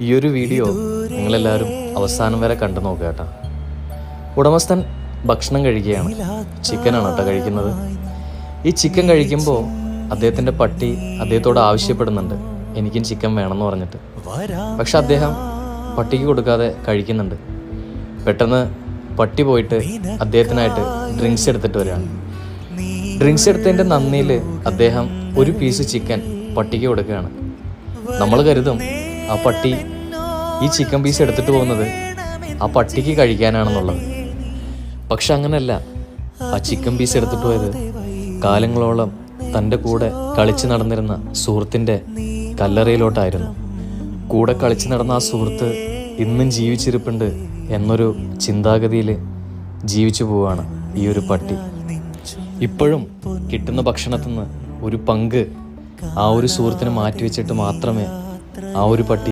ഈ ഒരു വീഡിയോ നിങ്ങളെല്ലാവരും അവസാനം വരെ കണ്ടു നോക്കുക കേട്ടോ. ഉടമസ്ഥൻ ഭക്ഷണം കഴിക്കുകയാണ്. ചിക്കനാണ് കേട്ടോ കഴിക്കുന്നത്. ഈ ചിക്കൻ കഴിക്കുമ്പോൾ അദ്ദേഹത്തിന്റെ പട്ടി അദ്ദേഹത്തോട് ആവശ്യപ്പെടുന്നുണ്ട്. എനിക്കും ചിക്കൻ വേണമെന്ന് പറഞ്ഞിട്ട്. പക്ഷെ അദ്ദേഹം പട്ടിക്ക് കൊടുക്കാതെ കഴിക്കുന്നുണ്ട്. പെട്ടെന്ന് പട്ടി പോയിട്ട് അദ്ദേഹത്തിനായിട്ട് ഡ്രിങ്ക്സ് എടുത്തിട്ട് വരികയാണ്. ഡ്രിങ്ക്സ് എടുത്തതിന്റെ നന്ദിയിൽ അദ്ദേഹം ഒരു പീസ് ചിക്കൻ പട്ടിക്ക് കൊടുക്കുകയാണ്. നമ്മൾ കരുതും ആ പട്ടി ഈ ചിക്കൻ പീസ് എടുത്തിട്ട് പോകുന്നത് ആ പട്ടിക്ക് കഴിക്കാനാണെന്നുള്ളത്. പക്ഷെ അങ്ങനെയല്ല ആ ചിക്കൻ പീസ് എടുത്തിട്ട് പോയത് കാലങ്ങളോളം തന്റെ കൂടെ കളിച്ചു നടന്നിരുന്ന സുഹൃത്തിന്റെ കല്ലറയിലോട്ടായിരുന്നു. കൂടെ കളിച്ചു നടന്ന ആ സുഹൃത്ത് ഇന്നും ജീവിച്ചിരിപ്പുണ്ട് എന്നൊരു ചിന്താഗതിയിൽ ജീവിച്ചു പോവുകയാണ് ഈ ഒരു പട്ടി. ഇപ്പോഴും കിട്ടുന്ന ഭക്ഷണത്തിൽ ഒരു പങ്ക് ആ ഒരു സുഹൃത്തിന് മാറ്റിവെച്ചിട്ട് മാത്രമേ ആ ഒരു പട്ടി